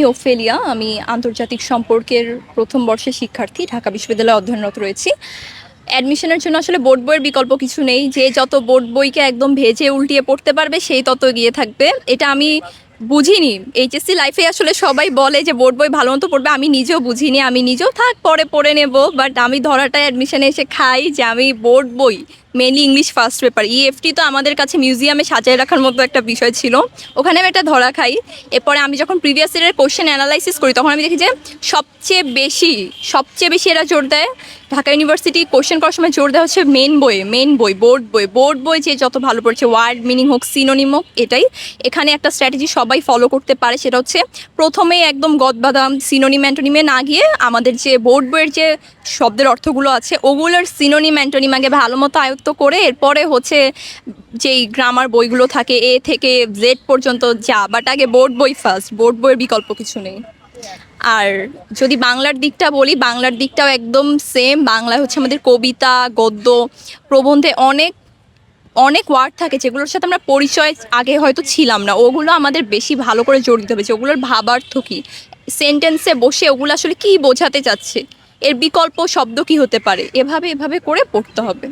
আমি ওফেলিয়া, আমি আন্তর্জাতিক সম্পর্কের প্রথম বর্ষের শিক্ষার্থী, ঢাকা বিশ্ববিদ্যালয়ে অধ্যয়নরত রয়েছি। অ্যাডমিশনের জন্য আসলে বোর্ড বইয়ের বিকল্প কিছু নেই। যে যত বোর্ড বইকে একদম ভেজে উল্টিয়ে পড়তে পারবে, সেই তত গিয়ে থাকবে। এটা আমি বুঝিনি। এইচএসসি লাইফে আসলে সবাই বলে যে বোর্ড বই ভালো মতো পড়বে। আমি নিজেও বুঝিনি, আমি নিজেও থাক, পরে পড়ে নেব। বাট আমি ধরাটায় অ্যাডমিশনে এসে খাই যে আমি বোর্ড বই mainly English first paper EFT তো আমাদের কাছে মিউজিয়ামে সাজিয়ে রাখার মতো একটা বিষয় ছিল। ওখানে আমি একটা ধরা খাই। এরপরে আমি যখন প্রিভিয়াস ইয়ারের কোশ্চেন অ্যানালাইসিস করি, তখন আমি দেখি যে সবচেয়ে বেশি সবচেয়ে বেশি এরা জোর দেয় ঢাকা ইউনিভার্সিটি কোশ্চেন করার সময় জোর দেওয়া হচ্ছে মেন বই মেন বই বোর্ড বই। বোর্ড বই যে যত ভালো পড়ছে ওয়ার্ড মিনিং হোক সিনোনিম হোক, এটাই। এখানে একটা স্ট্র্যাটেজি সবাই ফলো করতে পারে, সেটা হচ্ছে প্রথমে একদম গদবাদাম সিনোনিম অ্যান্টোনিমে না গিয়ে আমাদের যে বোর্ড বইয়ের যে শব্দের অর্থগুলো আছে, ওগুলোর সিনোনিম অ্যান্টোনিম আগে ভালো মতো আয়ত্ত করে এরপরে হচ্ছে যেই গ্রামার বইগুলো থাকে এ থেকে জেড পর্যন্ত যা বাট আগে বোর্ড বই ফার্স্ট বোর্ড বইয়ের বিকল্প কিছু নেই। আর যদি বাংলার দিকটা বলি, বাংলার দিকটাও একদম সেম বাংলায় হচ্ছে আমাদের কবিতা, গদ্য, প্রবন্ধে অনেক অনেক ওয়ার্ড থাকে যেগুলোর সাথে আমরা পরিচয় আগে হয়তো ছিলাম না। ওগুলো আমাদের বেশি ভালো করে জোর দিতে হবে যে ওগুলোর ভাবার্থ কী? সেন্টেন্সে বসে ওগুলো আসলে কী বোঝাতে চাচ্ছে? এর বিকল্প শব্দ কি হতে পারে? এভাবে এভাবে করে পড়তে হবে।